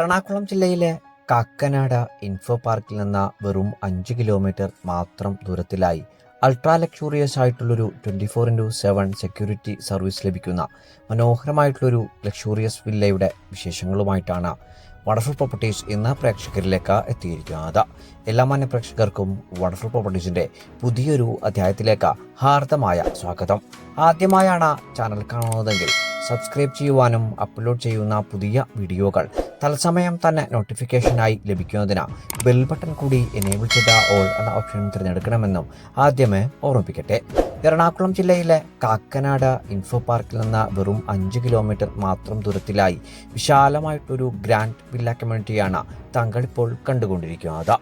എറണാകുളം ജില്ലയിലെ കാക്കനാട ഇൻഫോ പാർക്കിൽ നിന്ന് വെറും അഞ്ച് കിലോമീറ്റർ മാത്രം ദൂരത്തിലായി അൾട്രാ ലക്ഷൂറിയസ് ആയിട്ടുള്ളൊരു twenty four into seven security service ലഭിക്കുന്ന മനോഹരമായിട്ടുള്ളൊരു ലക്ഷൂറിയസ് വില്ലയുടെ വിശേഷങ്ങളുമായിട്ടാണ് വണ്ടർഫുൾ പ്രോപ്പർട്ടീസ് ഇന്ന് പ്രേക്ഷകരിലേക്ക് എത്തിയിരിക്കുന്നത്. എല്ലാ മാന്യ പ്രേക്ഷകർക്കും വണ്ടർഫുൾ പ്രോപ്പർട്ടീസിന്റെ പുതിയൊരു അധ്യായത്തിലേക്ക് ഹാർദമായ സ്വാഗതം. ആദ്യമായാണ് ചാനൽ കാണുന്നതെങ്കിൽ സബ്സ്ക്രൈബ് ചെയ്യുവാനും അപ്ലോഡ് ചെയ്യുന്ന പുതിയ വീഡിയോകൾ തത്സമയം തന്നെ നോട്ടിഫിക്കേഷനായി ലഭിക്കുന്നതിന് ബെൽ ബട്ടൺ കൂടി എനേബിൾ ചെയ്ത ഓൾ എന്ന ഓപ്ഷൻ തിരഞ്ഞെടുക്കണമെന്നും ആദ്യമേ ഓർമ്മിപ്പിക്കട്ടെ. എറണാകുളം ജില്ലയിലെ കാക്കനാട് ഇൻഫോ പാർക്കിൽ നിന്ന് വെറും അഞ്ച് കിലോമീറ്റർ മാത്രം ദൂരത്തിലായി വിശാലമായിട്ടൊരു ഗ്രാൻഡ് വില്ല കമ്മ്യൂണിറ്റിയാണ് താങ്കൾ ഇപ്പോൾ കണ്ടുകൊണ്ടിരിക്കുന്നത്.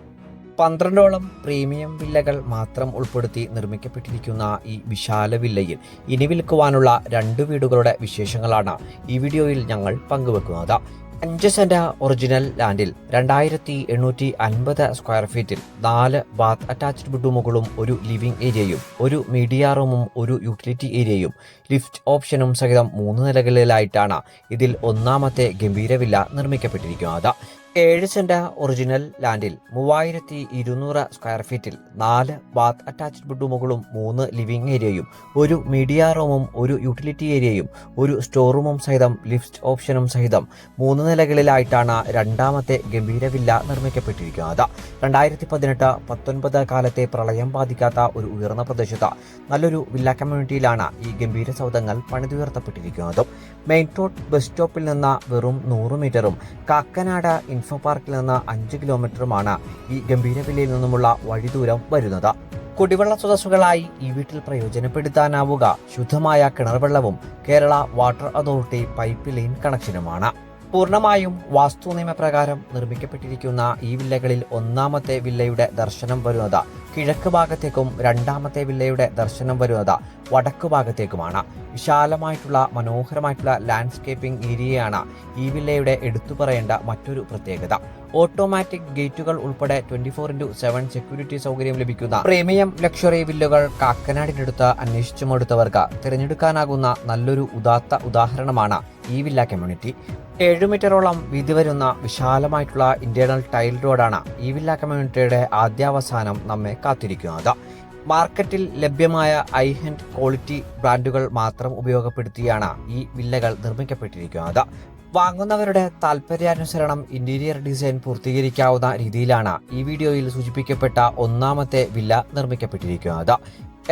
പന്ത്രണ്ടോളം പ്രീമിയം വില്ലകൾ മാത്രം ഉൾപ്പെടുത്തി നിർമ്മിക്കപ്പെട്ടിരിക്കുന്ന ഈ വിശാല വില്ലയിൽ ഇനി വിൽക്കുവാനുള്ള രണ്ട് വീടുകളുടെ വിശേഷങ്ങളാണ് ഈ വീഡിയോയിൽ ഞങ്ങൾ പങ്കുവെക്കുന്നത്. അഞ്ച് സെന്റ ഒറിജിനൽ ലാൻഡിൽ രണ്ടായിരത്തി എണ്ണൂറ്റി അൻപത് സ്ക്വയർ ഫീറ്റിൽ നാല് ബാത്ത് അറ്റാച്ച്ഡ് ബെഡ്റൂമുകളും ഒരു ലിവിംഗ് ഏരിയയും ഒരു മീഡിയ റൂമും ഒരു യൂട്ടിലിറ്റി ഏരിയയും. ലിഫ്റ്റ് ഓപ്ഷനും സഹിതം മൂന്ന് നിലകളിലായിട്ടാണ് ഇതിൽ ഒന്നാമത്തെ ഗംഭീര വില്ല നിർമ്മിക്കപ്പെട്ടിരിക്കുന്നത്. ഏഴ് സെന്റ് ഒറിജിനൽ ലാൻഡിൽ മൂവായിരത്തി ഇരുന്നൂറ് സ്ക്വയർ ഫീറ്റിൽ നാല് ബാത്ത് അറ്റാച്ച്ഡ് ബെഡ്റൂമുകളും മൂന്ന് ലിവിംഗ് ഏരിയയും ഒരു മീഡിയ റൂമും ഒരു യൂട്ടിലിറ്റി ഏരിയയും ഒരു സ്റ്റോർ റൂമും സഹിതം ലിഫ്റ്റ് ഓപ്ഷനും സഹിതം മൂന്ന് നിലകളിലായിട്ടാണ് രണ്ടാമത്തെ ഗംഭീര വില്ല നിർമ്മിക്കപ്പെട്ടിരിക്കുന്നത്. രണ്ടായിരത്തി പതിനെട്ട് പത്തൊൻപത് കാലത്തെ പ്രളയം ബാധിക്കാത്ത ഒരു ഉയർന്ന പ്രദേശത്ത് നല്ലൊരു വില്ല കമ്മ്യൂണിറ്റിയിലാണ് ഈ ഗംഭീര സൗധങ്ങൾ പണിതുയർത്തപ്പെട്ടിരിക്കുന്നത്. മെയിൻ റോഡ് ബസ് സ്റ്റോപ്പിൽ നിന്ന് വെറും നൂറ് മീറ്ററും കാക്കനാട് ഇൻഫോ പാർക്കിൽ നിന്ന് അഞ്ച് കിലോമീറ്ററുമാണ് ഈ ഗംഭീരവില്ലയിൽ നിന്നുമുള്ള നിന്നുമുള്ള വഴിദൂരം വരുന്നത്. കുടിവെള്ള സ്രോതസ്സുകളായി ഈ വീട്ടിൽ പ്രയോജനപ്പെടുത്താനാവുക. ശുദ്ധമായ കിണർവെള്ളവും Kerala water authority pipe line കണക്ഷനുമാണ്. പൂർണമായും വാസ്തു നിയമപ്രകാരം നിർമ്മിക്കപ്പെട്ടിരിക്കുന്ന ഈ വില്ലകളിൽ ഒന്നാമത്തെ വില്ലയുടെ ദർശനം വരുന്നത് കിഴക്ക് ഭാഗത്തേക്കും രണ്ടാമത്തെ വില്ലയുടെ ദർശനം വരുന്നത് വടക്ക് ഭാഗത്തേക്കുമാണ്. വിശാലമായിട്ടുള്ള മനോഹരമായിട്ടുള്ള ലാൻഡ്സ്കേപ്പിംഗ് ഏരിയയാണ് ഈ വില്ലയുടെ എടുത്തു പറയേണ്ട മറ്റൊരു പ്രത്യേകത. ഓട്ടോമാറ്റിക് ഗേറ്റുകൾ ഉൾപ്പെടെ twenty four into seven security സൗകര്യം ലഭിക്കുന്ന പ്രീമിയം ലക്ഷറി വില്ലുകൾ കാക്കനാടിനടുത്ത് അന്വേഷിച്ചുമെടുത്തവർക്ക് തിരഞ്ഞെടുക്കാനാകുന്ന നല്ലൊരു ഉദാത്ത ഉദാഹരണമാണ് ഈ വില്ല കമ്മ്യൂണിറ്റി ഏഴ് മീറ്ററോളം വീതി വരുന്ന വിശാലമായിട്ടുള്ള ഇന്റേണൽ ടൈൽ റോഡാണ് ഈ വില്ല കമ്മ്യൂണിറ്റിയുടെ ആദ്യാവസാനം നമ്മെ കാത്തിരിക്കുന്നത്. മാർക്കറ്റിൽ ലഭ്യമായ ഐ ഹെൻഡ് ക്വാളിറ്റി ബ്രാൻഡുകൾ മാത്രം ഉപയോഗപ്പെടുത്തിയാണ് ഈ വില്ലകൾ നിർമ്മിക്കപ്പെട്ടിരിക്കുന്നത്. വാങ്ങുന്നവരുടെ താല്പര്യാനുസരണം ഇന്റീരിയർ ഡിസൈൻ പൂർത്തീകരിക്കാവുന്ന രീതിയിലാണ് ഈ വീഡിയോയിൽ സൂചിപ്പിക്കപ്പെട്ട ഒന്നാമത്തെ വില്ല നിർമ്മിക്കപ്പെട്ടിരിക്കുന്നത്.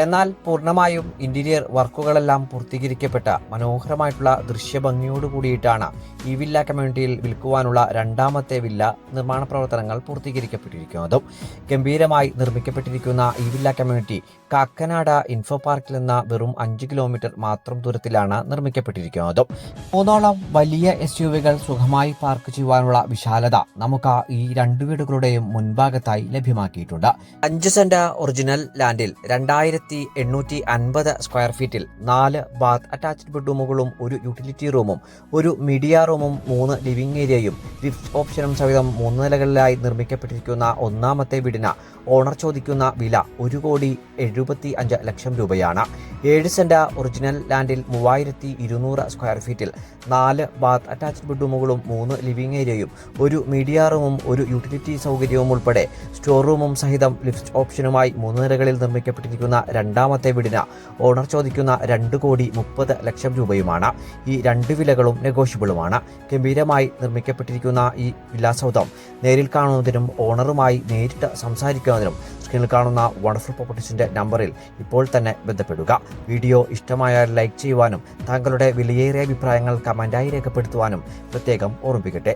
എന്നാൽ പൂർണമായും ഇന്റീരിയർ വർക്കുകളെല്ലാം പൂർത്തീകരിക്കപ്പെട്ട മനോഹരമായിട്ടുള്ള ദൃശ്യഭംഗിയോട് കൂടിയിട്ടാണ് ഈ വില്ല കമ്മ്യൂണിറ്റിയിൽ വിൽക്കുവാനുള്ള രണ്ടാമത്തെ വില്ല നിർമ്മാണ പ്രവർത്തനങ്ങൾ പൂർത്തീകരിക്കപ്പെട്ടിരിക്കുന്നതും. ഗംഭീരമായി നിർമ്മിക്കപ്പെട്ടിരിക്കുന്ന ഈ വില്ല കമ്മ്യൂണിറ്റി കാക്കനാട് ഇൻഫോ പാർക്കിൽ നിന്ന് വെറും അഞ്ച് കിലോമീറ്റർ മാത്രം ദൂരത്തിലാണ് നിർമ്മിക്കപ്പെട്ടിരിക്കുന്നതും. മൂന്നോളം വലിയ എസ് യു വികൾ സുഖമായി പാർക്ക് ചെയ്യുവാനുള്ള വിശാലത നമുക്ക് ഈ രണ്ട് വീടുകളുടെയും മുൻഭാഗത്തായി ലഭ്യമാക്കിയിട്ടുണ്ട്. അഞ്ച് സെന്റ് ഒറിജിനൽ ലാൻഡിൽ രണ്ടായിരത്തി എണ്ണൂറ്റി അൻപത് സ്ക്വയർ ഫീറ്റിൽ നാല് ബാത്ത് അറ്റാച്ച്ഡ് ബെഡ്റൂമുകളും ഒരു യൂട്ടിലിറ്റി റൂമും ഒരു മീഡിയ റൂമും മൂന്ന് ലിവിംഗ് ഏരിയയും ലിഫ്റ്റ് ഓപ്ഷനും സഹിതം മൂന്ന് നിലകളിലായി നിർമ്മിക്കപ്പെട്ടിരിക്കുന്ന ഒന്നാമത്തെ വീടിന് ഓണർ ചോദിക്കുന്ന വില ഒരു കോടി എഴുപത്തി അഞ്ച് ലക്ഷം രൂപയാണ്. ഏഴ് സെന്റ ഒറിജിനൽ ലാൻഡിൽ മൂവായിരത്തി ഇരുന്നൂറ് സ്ക്വയർ ഫീറ്റിൽ നാല് ബാത്ത് അറ്റാച്ച്ഡ് ബെഡ്റൂമുകളും മൂന്ന് ലിവിംഗ് ഏരിയയും ഒരു മീഡിയ റൂമും ഒരു യൂട്ടിലിറ്റി സൗകര്യവും ഉൾപ്പെടെ സ്റ്റോർ റൂമും സഹിതം ലിഫ്റ്റ് ഓപ്ഷനുമായി മൂന്ന് നിലകളിൽ നിർമ്മിക്കപ്പെട്ടിരിക്കുന്ന രണ്ടാമത്തെ വീടിന് ഓണർ ചോദിക്കുന്ന രണ്ട് കോടി മുപ്പത് ലക്ഷം രൂപയുമാണ്. ഈ രണ്ട് വിലകളും നെഗോഷ്യബിളുമാണ്. ഗംഭീരമായി നിർമ്മിക്കപ്പെട്ടിരിക്കുന്ന ഈ വിലാസൗധം നേരിൽ കാണുന്നതിനും ഓണറുമായി നേരിട്ട് സംസാരിക്കുന്നതിനും സ്ക്രീനിൽ കാണുന്ന വണ്ടർഫുൾ പ്രോപ്പർട്ടീസിന്റെ നമ്പറിൽ ഇപ്പോൾ തന്നെ ബന്ധപ്പെടുക. വീഡിയോ ഇഷ്ടമായാൽ ലൈക്ക് ചെയ്യുവാനും താങ്കളുടെ വിലയേറിയ അഭിപ്രായങ്ങൾ കമന്റായി രേഖപ്പെടുത്തുവാനും പ്രത്യേകം ഓർമ്മിപ്പിക്കട്ടെ.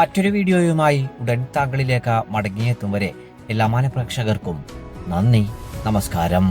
മറ്റൊരു വീഡിയോയുമായി ഉടൻ താങ്കളിലേക്ക് മടങ്ങിയെത്തും വരെ എല്ലാ മാന പ്രേക്ഷകർക്കും നന്ദി നമസ്കാരം.